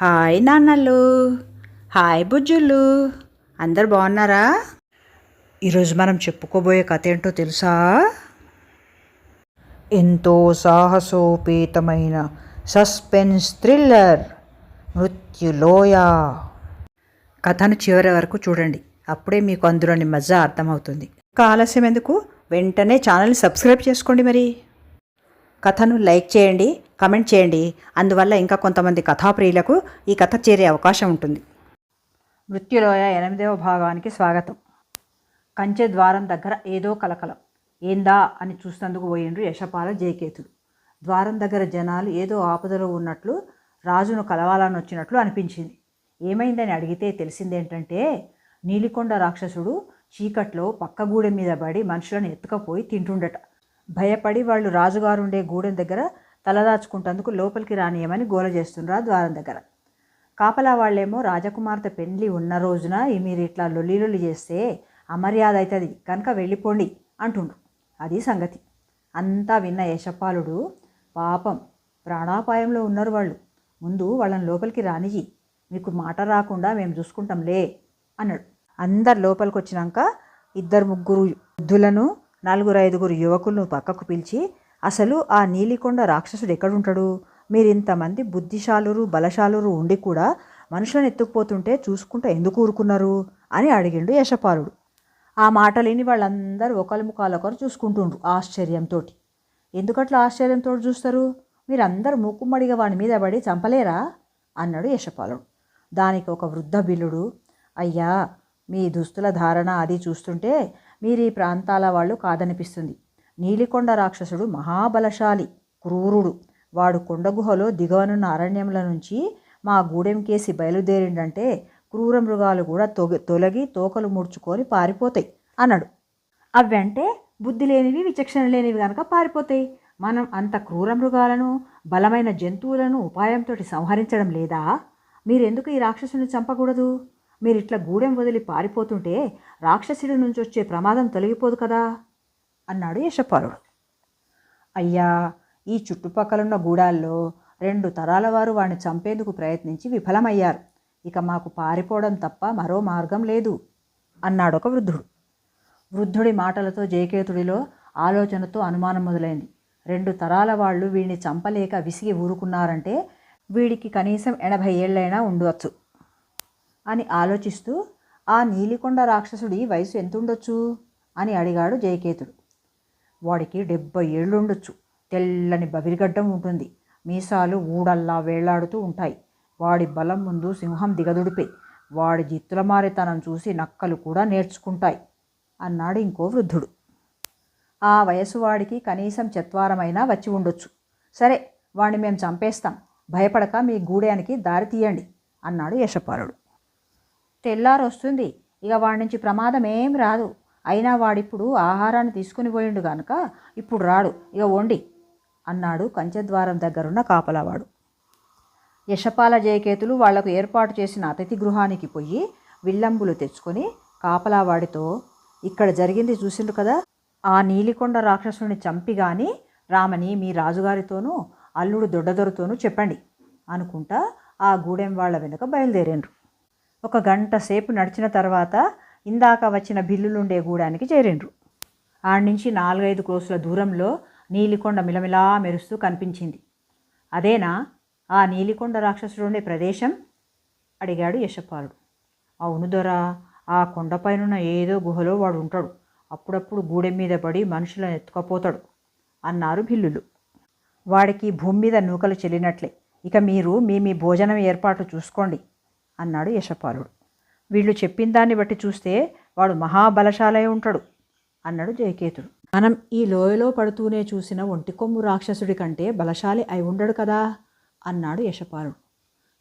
Hi నాన్నలు. Hi బుజ్జులు. అందరు బాగున్నారా? ఈరోజు మనం చెప్పుకోబోయే కథ ఏంటో తెలుసా? ఎంతో సాహసోపేతమైన సస్పెన్స్ థ్రిల్లర్ మృత్యులోయ కథను చివరి వరకు చూడండి. అప్పుడే మీకు అందులోని మజా అర్థమవుతుంది. ఆలస్యం ఎందుకు? వెంటనే ఛానల్ని సబ్స్క్రైబ్ చేసుకోండి మరి. కథను లైక్ చేయండి. కమెంట్ చేయండి. అందువల్ల ఇంకా కొంతమంది కథాప్రియులకు ఈ కథ చేరే అవకాశం ఉంటుంది. మృత్యులోయ ఎనిమిదవ భాగానికి స్వాగతం. కంచె ద్వారం దగ్గర ఏదో కలకలం. ఏందా అని చూసినందుకు పోయిండ్రు యశపాల జయకేతుడు ద్వారం దగ్గర జనాలు ఏదో ఆపదలో ఉన్నట్లు రాజును కలవాలని వచ్చినట్లు అనిపించింది. ఏమైందని అడిగితే తెలిసిందేంటంటే నీలికొండ రాక్షసుడు చీకట్లో పక్క గూడెం మీద పడి మనుషులను ఎత్తుకపోయి తింటుండట. భయపడి వాళ్ళు రాజుగారు ఉండే గూడెం దగ్గర తలదాచుకుంటందుకు లోపలికి రానియమని గోల చేస్తుండ్రు ద్వారం దగ్గర. కాపలా వాళ్ళేమో రాజకుమార్తె పెండ్లి ఉన్న రోజున మీరు ఇట్లా లొల్లిలొల్లి లొల్లి చేస్తే అమర్యాద అవుతుంది కనుక వెళ్ళిపోండి అంటుండ్రు. అది సంగతి. అంతా విన్న యశపాలుడు పాపం ప్రాణాపాయంలో ఉన్నారు వాళ్ళు. ముందు వాళ్ళని లోపలికి రానియ్యి మీకు మాట రాకుండా మేము చూసుకుంటాంలే అన్నాడు. అందరు లోపలికి వచ్చినాక ఇద్దరు ముగ్గురు వృద్ధులను నలుగురు ఐదుగురు యువకులను పక్కకు పిలిచి అసలు ఆ నీలికొండ రాక్షసుడు ఎక్కడుంటాడు? మీరు ఇంతమంది బుద్ధిశాలురు బలశాలురు ఉండి కూడా మనుషులను ఎత్తుకుపోతుంటే చూసుకుంటూ ఎందుకు ఊరుకున్నారు? అని అడిగిండు యశపాలుడు. ఆ మాట లేని వాళ్ళందరూ ఒకరి ముఖాలొకరు చూసుకుంటుండ్రు ఆశ్చర్యంతో ఎందుకట్లా ఆశ్చర్యంతో చూస్తారు? మీరందరూ మూకుమ్మడిగా వాడి మీద పడి చంపలేరా? అన్నాడు యశపాలుడు. దానికి ఒక వృద్ధ బిల్లుడు అయ్యా మీ దుస్తుల ధారణ అది చూస్తుంటే మీరు ఈ ప్రాంతాల వాళ్ళు కాదనిపిస్తుంది. నీలికొండ రాక్షసుడు మహాబలశాలి క్రూరుడు. వాడు కొండగుహలో దిగవనున్న అరణ్యముల నుంచి మా గూడెంకేసి బయలుదేరిండంటే క్రూర మృగాలు కూడా తొగి తొలగి తోకలు ముడుచుకొని పారిపోతాయి అన్నాడు. అవంటే బుద్ధి లేనివి విచక్షణ లేనివి కనుక పారిపోతాయి. మనం అంత క్రూర మృగాలను బలమైన జంతువులను ఉపాయంతో సంహరించడం లేదా? మీరెందుకు ఈ రాక్షసుని చంపకూడదు? మీరు ఇట్లా గూడెం వదిలి పారిపోతుంటే రాక్షసుడి నుంచి వచ్చే ప్రమాదం తొలగిపోదు కదా. అన్నాడు యశపాలుడు అయ్యా ఈ చుట్టుపక్కలున్న గూడాల్లో రెండు తరాల వారు వాడిని చంపేందుకు ప్రయత్నించి విఫలమయ్యారు. ఇక మాకు పారిపోవడం తప్ప మరో మార్గం లేదు అన్నాడు ఒక వృద్ధుడు. వృద్ధుడి మాటలతో జయకేతుడిలో ఆలోచనతో అనుమానం మొదలైంది. రెండు తరాల వాళ్ళు వీడిని చంపలేక విసిగి ఊరుకున్నారంటే వీడికి కనీసం ఎనభై ఏళ్ళైనా ఉండవచ్చు అని ఆలోచిస్తూ ఆ నీలికొండ రాక్షసుడి వయసు ఎంతుండొచ్చు? అని అడిగాడు జయకేతుడు. వాడికి డెబ్బై ఏళ్ళుండొచ్చు. తెల్లని బవిరిగడ్డం ఉంటుంది. మీసాలు ఊడల్లా వేళ్ళాడుతూ ఉంటాయి. వాడి బలం ముందు సింహం దిగదుడిపే. వాడి జిత్తుల మారితనం చూసి నక్కలు కూడా నేర్చుకుంటాయి అన్నాడు ఇంకో వృద్ధుడు. ఆ వయసు వాడికి కనీసం చత్వారమైనా వచ్చి ఉండొచ్చు. సరే వాడిని మేము చంపేస్తాం. భయపడక మీ గూడేనికి దారి తీయండి అన్నాడు యశపాలుడు తెల్లారొస్తుంది. ఇక వాడి నుంచి ప్రమాదం ఏం రాదు. అయినా వాడిప్పుడు ఆహారాన్ని తీసుకుని పోయిండు గనుక ఇప్పుడు రాడు ఇక వండి అన్నాడు కంచెద్వారం దగ్గరున్న కాపలావాడు. యశపాల జయకేతులు వాళ్ళకు ఏర్పాటు చేసిన అతిథి గృహానికి పోయి విల్లంబులు తెచ్చుకొని కాపలావాడితో ఇక్కడ జరిగింది చూసిండ్రు కదా ఆ నీలికొండ రాక్షసుని చంపి గాని రామని మీ రాజుగారితోనూ అల్లుడు దొడ్డదొరతోనూ చెప్పండి అనుకుంటా ఆ గూడెం వాళ్ళ వెనుక బయలుదేరిండ్రు. ఒక గంట సేపు నడిచిన తర్వాత ఇందాక వచ్చిన బిల్లులుండే గూడానికి చేరిండ్రు. ఆడ నుంచి నాలుగైదు క్రోసుల దూరంలో నీలికొండ మిలమిలా మెరుస్తూ కనిపించింది. అదేనా? ఆ నీలికొండ రాక్షసుడుండే ప్రదేశం? అడిగాడు యశపాలుడు. అవును దొరా ఆ కొండపైనున్న ఏదో గుహలో వాడు ఉంటాడు అప్పుడప్పుడు గూడెం మీద పడి మనుషులను ఎత్తుకపోతాడు అన్నారు బిల్లులు. వాడికి భూమి మీద నూకలు చెల్లినట్లే. ఇక మీరు మీ మీ భోజనం ఏర్పాటు చూసుకోండి అన్నాడు యశపాలుడు. వీళ్ళు చెప్పిన దాన్ని బట్టి చూస్తే వాడు మహాబలశాలై ఉంటాడు అన్నాడు జయకేతుడు. మనం ఈ లోయలో పడుతూనే చూసిన ఒంటికొమ్ము రాక్షసుడి కంటే బలశాలి అయి ఉండడు కదా అన్నాడు యశపాలుడు.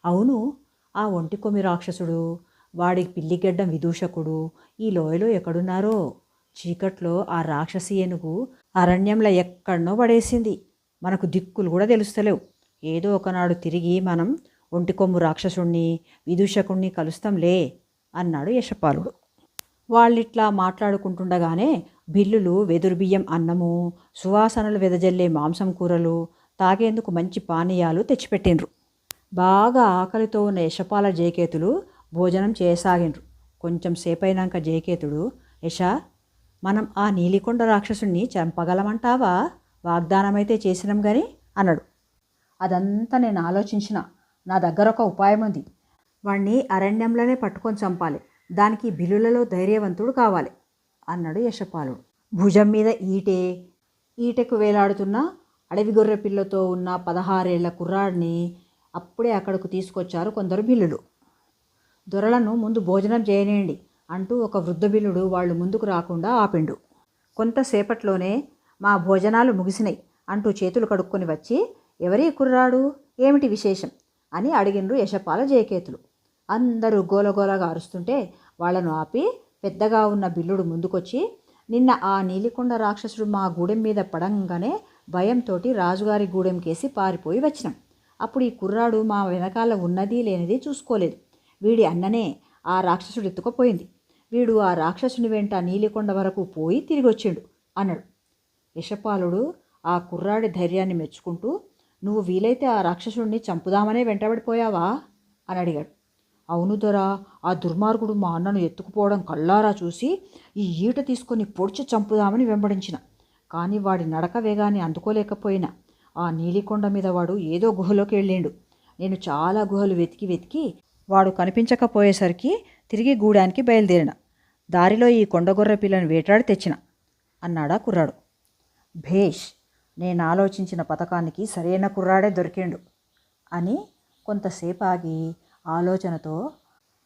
అవును ఆ ఒంటికొమ్మి రాక్షసుడు వాడి పిల్లిగెడ్డం విదూషకుడు ఈ లోయలో ఎక్కడున్నారో? చీకట్లో ఆ రాక్షసి ఏనుగు అరణ్యంలో ఎక్కడనో పడేసింది. మనకు దిక్కులు కూడా తెలుస్తలేవు. ఏదో ఒకనాడు తిరిగి మనం ఒంటికొమ్ము రాక్షసుణ్ణి విదూషకుణ్ణి కలుస్తాంలే అన్నాడు యశపాలుడు వాళ్ళిట్లా మాట్లాడుకుంటుండగానే బిల్లులు వెదురు బియ్యం అన్నము సువాసనలు వెదజల్లే మాంసం కూరలు తాగేందుకు మంచి పానీయాలు తెచ్చిపెట్టిండ్రు. బాగా ఆకలితో ఉన్న యశపాల జయకేతులు భోజనం చేయసాగిండ్రు కొంచెం సేపైనాక జయకేతుడు యశ మనం ఆ నీలికొండ రాక్షసుణ్ణి చంపగలమంటావా? వాగ్దానమైతే చేసినాం గాని? అన్నాడు. అదంతా నేను ఆలోచించిన. నా దగ్గర ఒక ఉపాయం ఉంది వాణ్ణి అరణ్యంలోనే పట్టుకొని చంపాలి. దానికి బిల్లులలో ధైర్యవంతుడు కావాలి అన్నాడు యశపాలుడు భుజం మీద ఈటే ఈటెకు వేలాడుతున్న అడవి గొర్రె పిల్లతో ఉన్న పదహారేళ్ళ కుర్రాడిని అప్పుడే అక్కడకు తీసుకొచ్చారు కొందరు బిల్లులు. దొరలను ముందు భోజనం చేయనేయండి అంటూ ఒక వృద్ధ బిల్లుడు వాళ్ళు ముందుకు రాకుండా ఆపిండు. కొంతసేపట్లోనే మా భోజనాలు ముగిసినాయి అంటూ చేతులు కడుక్కొని వచ్చి ఎవరి కుర్రాడు? ఏమిటి విశేషం? అని అడిగిండ్రు యశపాల జయకేతులు. అందరూ గోలగోలగా అరుస్తుంటే వాళ్ళను ఆపి పెద్దగా ఉన్న బిల్లుడు ముందుకొచ్చి నిన్న ఆ నీలికొండ రాక్షసుడు మా గూడెం మీద పడంగానే భయంతోటి రాజుగారి గూడెంకేసి పారిపోయి వచ్చినాం. అప్పుడు ఈ కుర్రాడు మా వెనకాల ఉన్నది లేనిది చూసుకోలేదు. వీడి అన్ననే ఆ రాక్షసుడు ఎత్తుకుపోయింది. వీడు ఆ రాక్షసుని వెంట నీలికొండ వరకు పోయి తిరిగి వచ్చిండు అన్నాడు. యశపాలుడు ఆ కుర్రాడి ధైర్యాన్ని మెచ్చుకుంటూ నువ్వు వీలైతే ఆ రాక్షసుడిని చంపుదామనే వెంటబడిపోయావా? అని అడిగాడు. అవును దొరా ఆ దుర్మార్గుడు మా అన్నను ఎత్తుకుపోవడం కళ్ళారా చూసి ఈ ఈట తీసుకొని పొడిచి చంపుదామని వెంబడించిన. కానీ వాడి నడక వేగాన్ని అందుకోలేకపోయినా. ఆ నీలికొండ మీద వాడు ఏదో గుహలోకి వెళ్ళిండు. నేను చాలా గుహలు వెతికి వెతికి వాడు కనిపించకపోయేసరికి తిరిగి గూడానికి బయలుదేరిన. దారిలో ఈ కొండగొర్రె పిల్లని వేటాడి తెచ్చిన. అన్నాడా కుర్రాడు. భేష్ నేను ఆలోచించిన పథకానికి సరైన కుర్రాడే దొరికిండు అని కొంతసేపు ఆగి ఆలోచనతో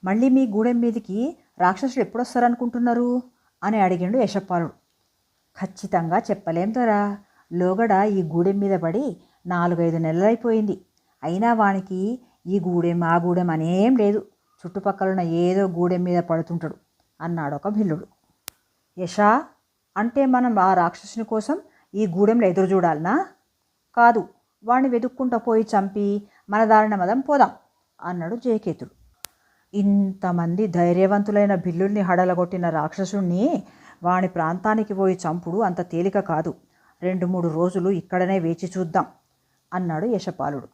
మళ్ళీ మీ గూడెం మీదికి రాక్షసుడు ఎప్పుడొస్తారనుకుంటున్నారు? అని అడిగిండు యశపాలుడు ఖచ్చితంగా చెప్పలేం తరా. లోగడ ఈ గూడెం మీద పడి నాలుగైదు నెలలైపోయింది. అయినా వానికి ఈ గూడెం ఆ గూడెం అనేం లేదు. చుట్టుపక్కలున్న ఏదో గూడెం మీద పడుతుంటాడు అన్నాడు ఒక భిల్లుడు. యశా అంటే మనం ఆ రాక్షసుని కోసం ఈ గూడెంలో ఎదురు చూడాలనా కాదు వాణ్ణి వెతుక్కుంటూ పోయి చంపి మన దారిన మదం పోదాం. అన్నాడు జయకేతుడు. ఇంతమంది ధైర్యవంతులైన బిల్లుల్ని హడలగొట్టిన రాక్షసుణ్ణి వాని ప్రాంతానికి పోయి చంపుడు అంత తేలిక కాదు. రెండు మూడు రోజులు ఇక్కడనే వేచి చూద్దాం అన్నాడు యశపాలుడు.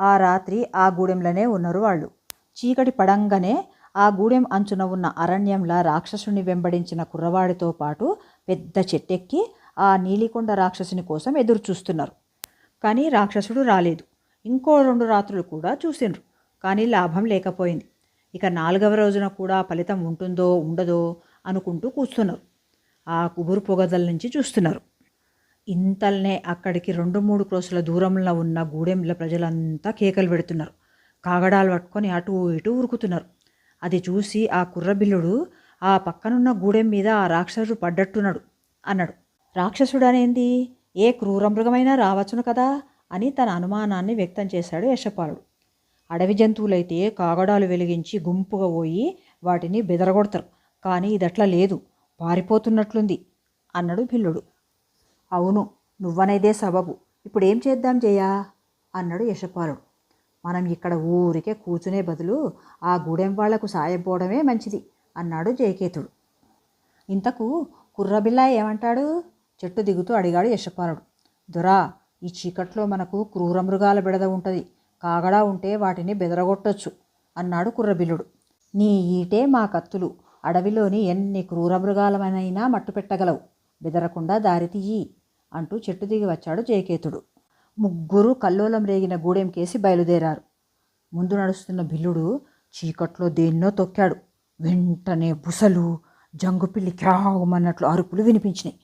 ఆ రాత్రి ఆ గూడెంలోనే ఉన్నారు వాళ్ళు. చీకటి పడంగానే ఆ గూడెం అంచున ఉన్న అరణ్యంలా రాక్షసుని వెంబడించిన కుర్రవాడితో పాటు పెద్ద చెట్టెక్కి ఆ నీలికొండ రాక్షసుని కోసం ఎదురు చూస్తున్నారు కానీ రాక్షసుడు రాలేదు. ఇంకో రెండు రాత్రులు కూడా చూసిండ్రు. కానీ లాభం లేకపోయింది. ఇక నాలుగవ రోజున కూడా ఫలితం ఉంటుందో ఉండదో అనుకుంటూ కూస్తున్నారు ఆ కుబురు పొగదల నుంచి చూస్తున్నారు. ఇంతల్నే అక్కడికి రెండు మూడు క్రోసుల దూరంలో ఉన్న గూడెంల ప్రజలంతా కేకలు పెడుతున్నారు. కాగడాలు పట్టుకొని అటు ఇటు ఉరుకుతున్నారు. అది చూసి ఆ కుర్రబిల్లుడు ఆ పక్కనున్న గూడెం మీద ఆ రాక్షసుడు పడ్డట్టున్నాడు అన్నాడు. రాక్షసుడు అనేది ఏ క్రూర మృగమైనా రావచ్చును కదా అని తన అనుమానాన్ని వ్యక్తం చేశాడు యశపాలుడు. అడవి జంతువులైతే కాగడాలు వెలిగించి గుంపుగా పోయి వాటిని బెదరగొడతారు. కానీ ఇదట్లా లేదు. పారిపోతున్నట్లుంది అన్నాడు పిల్లుడు అవును నువ్వనేదే సబబు. ఇప్పుడు ఏం చేద్దాం జయా? అన్నాడు యశపాలుడు. మనం ఇక్కడ ఊరికే కూర్చునే బదులు ఆ గూడెం వాళ్ళకు సాయపోవడమే మంచిది అన్నాడు జయకేతుడు. ఇంతకు కుర్రబిల్ల ఏమంటాడు? చెట్టు దిగుతూ అడిగాడు యశపాలుడు. దొరా ఈ చీకట్లో మనకు క్రూర మృగాల బిడద ఉంటుంది. కాగడా ఉంటే వాటిని బెదరగొట్టొచ్చు అన్నాడు కుర్రబిల్లుడు. నీ ఈటే మా కత్తులు. అడవిలోని ఎన్ని క్రూర మృగాలమైనా మట్టు పెట్టగలవు. బెదరకుండా దారి తీయి అంటూ చెట్టు దిగి వచ్చాడు జయకేతుడు. ముగ్గురు కల్లోలం రేగిన గూడెం కేసి బయలుదేరారు. ముందు నడుస్తున్న బిల్లుడు చీకట్లో దేన్నో తొక్కాడు. వెంటనే బుసలు జంగుపిల్లి క్రావుమన్నట్లు అరుపులు వినిపించినాయి.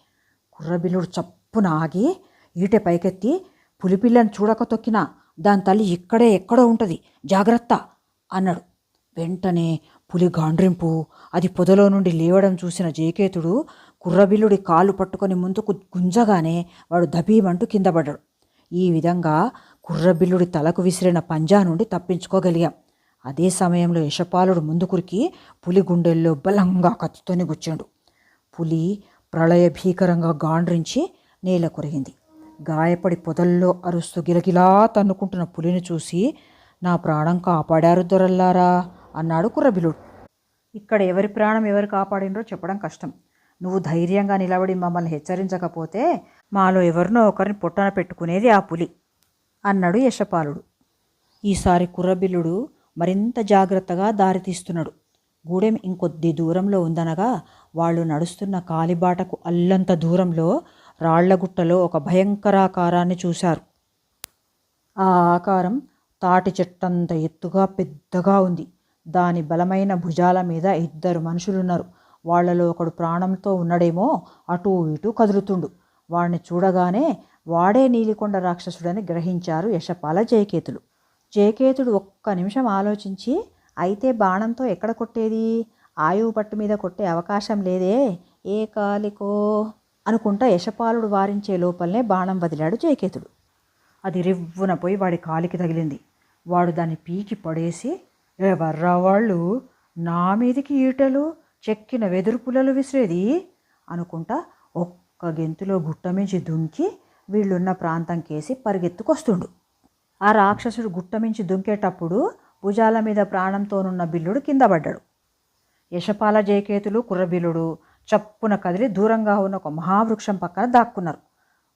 కుర్రబిల్లుడు చప్పున ఆగి ఈటె పైకెత్తి పులిపిల్లను చూడక తొక్కినా దాని తల్లి ఇక్కడే ఎక్కడో ఉంటుంది. జాగ్రత్త అన్నాడు. వెంటనే పులి గాండ్రింపు అది పొదలో నుండి లేవడం చూసిన జయకేతుడు కుర్రబిల్లుడి కాలు పట్టుకొని ముందుకు గుంజగానే వాడు దబీమంటూ కింద పడ్డాడు. ఈ విధంగా కుర్రబిల్లుడి తలకు విసిరిన పంజా నుండి తప్పించుకోగలిగాం. అదే సమయంలో యశపాలుడు ముందుకురికి పులి గుండెల్లో బలంగా కత్తితోని గుచ్చాడు. పులి ప్రళయ భీకరంగా గాండ్రించి నేల కొరిగింది. గాయపడి పొదల్లో అరుస్తూ గిలగిలా తన్నుకుంటున్న పులిని చూసి నా ప్రాణం కాపాడారు దొరల్లారా అన్నాడు కుర్రబిలుడు ఇక్కడ ఎవరి ప్రాణం ఎవరు కాపాడినరో చెప్పడం కష్టం. నువ్వు ధైర్యంగా నిలబడి మమ్మల్ని హెచ్చరించకపోతే మాలో ఎవరినో ఒకరిని పొట్టన పెట్టుకునేది ఆ పులి అన్నాడు యశపాలుడు. ఈసారి కుర్రబిల్లుడు మరింత జాగ్రత్తగా దారితీస్తున్నాడు గూడెం ఇంకొద్ది దూరంలో ఉందనగా వాళ్ళు నడుస్తున్న కాలిబాటకు అల్లంత దూరంలో రాళ్ళగుట్టలో ఒక భయంకరాకారాన్ని చూశారు. ఆ ఆకారం తాటి చెట్టంత ఎత్తుగా పెద్దగా ఉంది. దాని బలమైన భుజాల మీద ఇద్దరు మనుషులున్నారు. వాళ్ళలో ఒకడు ప్రాణంతో ఉన్నడేమో అటూ ఇటూ కదులుతుండు. వాడిని చూడగానే వాడే నీలికొండ రాక్షసుడని గ్రహించారు యశపాల జయకేతులు. జయకేతుడు ఒక్క నిమిషం ఆలోచించి అయితే బాణంతో ఎక్కడ కొట్టేది? ఆయువు పట్టు మీద కొట్టే అవకాశం లేదే? ఏ కాలికో అనుకుంటా యశపాలుడు వారించే లోపలనే బాణం వదిలాడు జయకేతుడు. అది రివ్వున పోయి వాడి కాలికి తగిలింది. వాడు దాన్ని పీకి పడేసి ఎవర్రా వాళ్ళు? నా మీదికి ఈటలు చెక్కిన వెదురు పుల్లలు విసిరేది? అనుకుంటా ఒక్క గెంతులో గుట్టమించి దుంకి వీళ్ళున్న ప్రాంతం కేసి పరిగెత్తుకొస్తుండు. ఆ రాక్షసుడు గుట్టమించి దుంకేటప్పుడు భుజాల మీద ప్రాణంతోనున్న బిల్లుడు కింద పడ్డాడు. యశపాల జయకేతులు కుర్రబిల్లుడు చప్పున కదిలి దూరంగా ఉన్న ఒక మహావృక్షం పక్కన దాక్కున్నారు.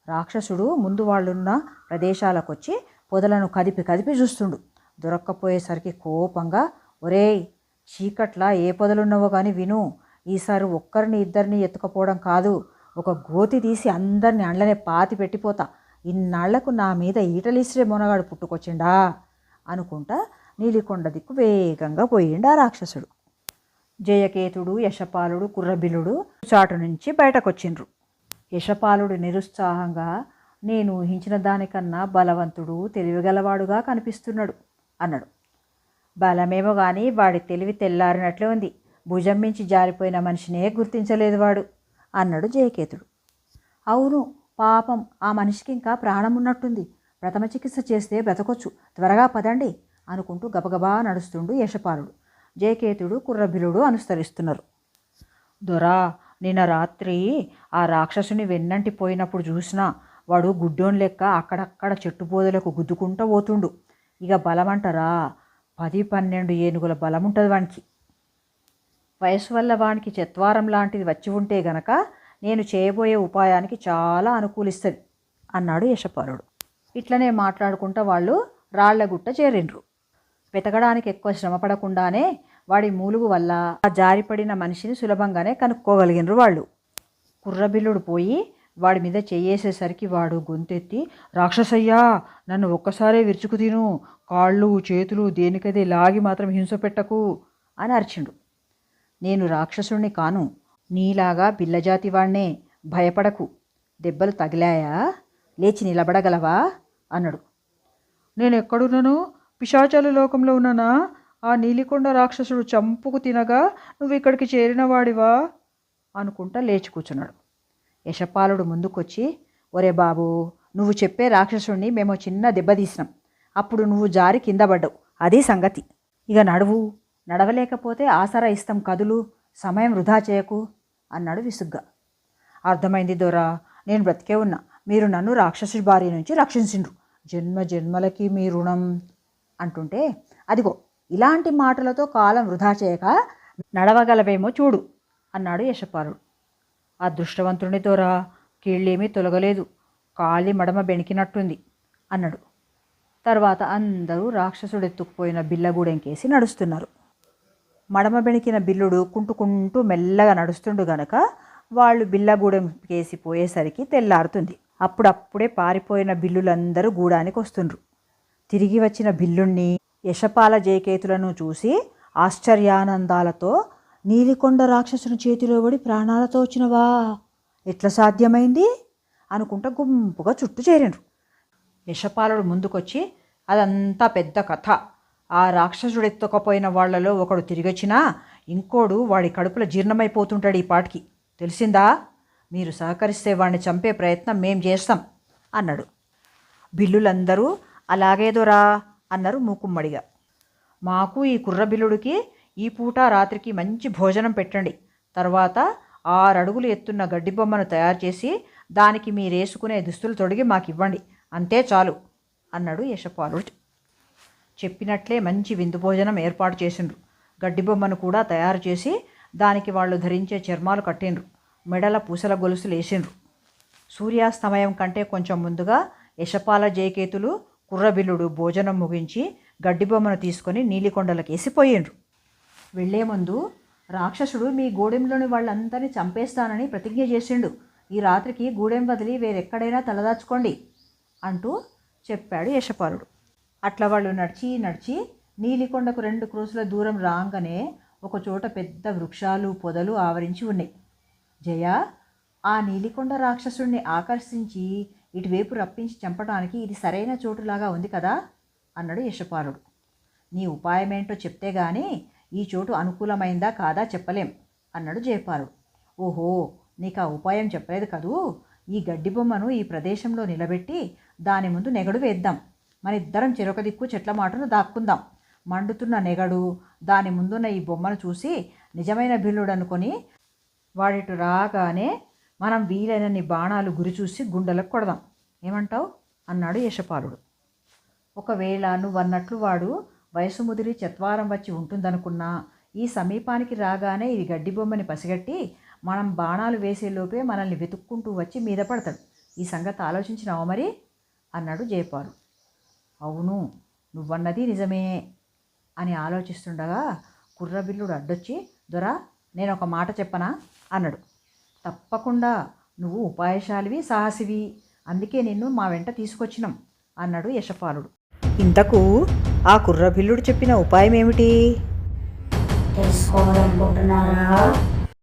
రాక్షసుడు ముందు వాళ్ళున్న ప్రదేశాలకు వచ్చి పొదలను కదిపి కదిపి చూస్తుండు. దొరక్కపోయేసరికి కోపంగా ఒరేయ్ చీకట్లా ఏ పొదలున్నావో కానీ విను. ఈసారి ఒక్కరిని ఇద్దరిని ఎత్తుకపోవడం కాదు. ఒక గోతి తీసి అందరిని అండ్లనే పాతి పెట్టిపోతా. ఇన్నాళ్ళకు నా మీద ఈటలిసిరే మొనగాడు పుట్టుకొచ్చిండా? అనుకుంటా నీలికొండ దిక్కు వేగంగా పోయిండు ఆ రాక్షసుడు. జయకేతుడు యశపాలుడు కుర్రబిల్లుడు చాటు నుంచి బయటకొచ్చిండ్రు. యశపాలుడు నిరుత్సాహంగా నేను ఊహించిన దానికన్నా బలవంతుడు తెలివిగలవాడుగా కనిపిస్తున్నాడు అన్నాడు. బలమేమో కానీ వాడి తెలివి తెల్లారినట్లే ఉంది. భుజం మించి జారిపోయిన మనిషినే గుర్తించలేదు వాడు అన్నాడు జయకేతుడు. అవును పాపం. ఆ మనిషికి ఇంకా ప్రాణం ఉన్నట్టుంది ప్రథమ చికిత్స చేస్తే బ్రతకొచ్చు. త్వరగా పదండి అనుకుంటూ గబగబా నడుస్తుండు యశపాలుడు. జయకేతుడు కుర్రబిలుడు అనుసరిస్తున్నారు. దొరా నిన్న రాత్రి ఆ రాక్షసుని వెన్నంటి పోయినప్పుడు చూసినా వాడు గుడ్డోన్ లెక్క అక్కడక్కడ చెట్టు బోదలకు గుద్దుకుంటూ పోతుండు. ఇక బలమంటారా? పది పన్నెండు ఏనుగుల బలం ఉంటుంది వానికి. వయసు వల్ల వానికి చెత్వారం లాంటిది వచ్చి ఉంటే గనక నేను చేయబోయే ఉపాయానికి చాలా అనుకూలిస్తుంది అన్నాడు యశపాలుడు. ఇట్లనే మాట్లాడుకుంటూ వాళ్ళు రాళ్ళగుట్ట చేరిండ్రు. వెతకడానికి ఎక్కువ శ్రమ పడకుండానే వాడి మూలుగు వల్ల ఆ జారిపడిన మనిషిని సులభంగానే కనుక్కోగలిగినరు వాళ్ళు. కుర్రబిల్లుడు పోయి వాడి మీద చెయ్యేసేసరికి వాడు గొంతెత్తి రాక్షసయ్యా నన్ను ఒక్కసారే విరుచుకు తిను. కాళ్ళు చేతులు దేనికదే లాగి మాత్రం హింస పెట్టకు అని అరిచిండు. నేను రాక్షసుణ్ణి కాను. నీలాగా పిల్లజాతి వాణ్ణే. భయపడకు. దెబ్బలు తగిలాయా? లేచి నిలబడగలవా? అన్నాడు. నేను ఎక్కడున్నాను పిశాచాల లోకంలో ఉన్నానా? ఆ నీలికొండ రాక్షసుడు చంపుకు తినగా నువ్వు ఇక్కడికి చేరినవాడివా? అనుకుంటా లేచి కూర్చున్నాడు. యశపాలుడు ముందుకొచ్చి ఒరే బాబు నువ్వు చెప్పే రాక్షసుడిని మేము చిన్న దెబ్బతీసినాం అప్పుడు నువ్వు జారి కింద పడ్డావు. అదే సంగతి. ఇక నడువు. నడవలేకపోతే ఆసరా ఇస్తాం కదులు. సమయం వృధా చేయకు. అన్నాడు విసుగ్గా. అర్థమైంది దొరా. నేను బ్రతికే ఉన్నా. మీరు నన్ను రాక్షసుడి బారి నుంచి రక్షించిండ్రు. జన్మ జన్మలకి మీ రుణం. అంటుంటే అదిగో ఇలాంటి మాటలతో కాలం వృధా చేయక నడవగలవేమో చూడు అన్నాడు యశపాలుడు. ఆ దృష్టవంతుని కీళ్ళేమీ తొలగలేదు కాలి మడమ బెణికినట్టుంది అన్నాడు. తర్వాత అందరూ రాక్షసుడు ఎత్తుకుపోయిన బిల్లగూడెంకేసి నడుస్తున్నారు. మడమ బెణికిన బిల్లుడు కుంటుకుంటూ మెల్లగా నడుస్తుండు గనక వాళ్ళు బిల్లగూడెం కేసి పోయేసరికి తెల్లారుతుంది. అప్పుడప్పుడే పారిపోయిన బిల్లులందరూ గూడానికి వస్తుండ్రు. తిరిగి వచ్చిన బిల్లుణ్ణి యశపాల జయకేతులను చూసి ఆశ్చర్యానందాలతో నీలికొండ రాక్షసుని చేతిలో పడి ప్రాణాలతో వచ్చినవా? ఎట్లా సాధ్యమైంది? అనుకుంటా గుంపుగా చుట్టూ చేరిండ్రు యశపాలుడు ముందుకొచ్చి అదంతా పెద్ద కథ. ఆ రాక్షసుడు ఎత్తుకపోయిన వాళ్ళలో ఒకడు తిరిగొచ్చినా ఇంకోడు వాడి కడుపులో జీర్ణమైపోతుంటాడు ఈ పాటికి. తెలిసిందా? మీరు సహకరిస్తే వాడిని చంపే ప్రయత్నం మేం చేస్తాం అన్నాడు. బిల్లులందరూ అలాగేదోరా అన్నారు మూకుమ్మడిగా. మాకు ఈ కుర్రబిల్లుడికి ఈ పూట రాత్రికి మంచి భోజనం పెట్టండి. తర్వాత ఆరు అడుగులు ఎత్తున్న గడ్డి బొమ్మను తయారు చేసి దానికి మీరేసుకునే దుస్తులు తొడిగి మాకు ఇవ్వండి అంతే చాలు అన్నాడు యశపాలుడు. చెప్పినట్లే మంచి విందు భోజనం ఏర్పాటు చేసిండ్రు. గడ్డి బొమ్మను కూడా తయారు చేసి దానికి వాళ్ళు ధరించే చర్మాలు కట్టిండ్రు. మెడల పూసల గొలుసులు వేసిండ్రు సూర్యాస్తమయం కంటే కొంచెం ముందుగా యశపాల జయకేతులు కుర్రబిల్లుడు భోజనం ముగించి గడ్డి బొమ్మను తీసుకొని నీలికొండలకు వేసిపోయిండ్రు వెళ్ళే ముందు రాక్షసుడు మీ గూడెంలోని వాళ్ళందరినీ చంపేస్తానని ప్రతిజ్ఞ చేసిండు. ఈ రాత్రికి గూడెం వదిలి వేరెక్కడైనా తలదాచుకోండి అంటూ చెప్పాడు యశపాలుడు. అట్లా వాళ్ళు నడిచి నడిచి నీలికొండకు రెండు క్రోసుల దూరం రాగానే ఒక చోట పెద్ద వృక్షాలు పొదలు ఆవరించి ఉన్నాయి. జయ ఆ నీలికొండ రాక్షసుడిని ఆకర్షించి ఇటువైపు రప్పించి చంపడానికి ఇది సరైన చోటులాగా ఉంది కదా? అన్నాడు యశపాలుడు. నీ ఉపాయమేంటో చెప్తే గానీ ఈ చోటు అనుకూలమైందా కాదా చెప్పలేం అన్నాడు జయపాలుడు. ఓహో నీకు ఆ ఉపాయం చెప్పలేదు కదూ? ఈ గడ్డి బొమ్మను ఈ ప్రదేశంలో నిలబెట్టి దాని ముందు నెగడు వేద్దాం. మన ఇద్దరం చెరొక దిక్కు చెట్ల మాటను దాక్కుందాం. మండుతున్న నెగడు దాని ముందున్న ఈ బొమ్మను చూసి నిజమైన బిల్లుడు అనుకొని వాడిటు రాగానే మనం వీలైనన్ని బాణాలు గురి చూసి గుండెలకు కొడదాం. ఏమంటావు? అన్నాడు యశపాలుడు. ఒకవేళ నువ్వన్నట్లు వాడు వయసు ముదిరి చత్వారం వచ్చి ఉంటుందనుకున్నా ఈ సమీపానికి రాగానే ఇది గడ్డి బొమ్మని పసిగట్టి మనం బాణాలు వేసేలోపే మనల్ని వెతుక్కుంటూ వచ్చి మీద పడతాడు. ఈ సంగతి ఆలోచించినావా మరి? అన్నాడు జయపాలు. అవును నువ్వన్నది నిజమే అని ఆలోచిస్తుండగా కుర్రబిల్లుడు అడ్డొచ్చి దొరా నేను ఒక మాట చెప్పనా? అన్నాడు. తప్పకుండా నువ్వు ఉపాయశాలివి సాహసివి. అందుకే నిన్ను మా వెంట తీసుకొచ్చినాం అన్నాడు యశపాలుడు. ఇంతకు ఆ కుర్రభిల్లుడు చెప్పిన ఉపాయం ఏమిటి తెలుసుకోవాలనుకుంటున్నారా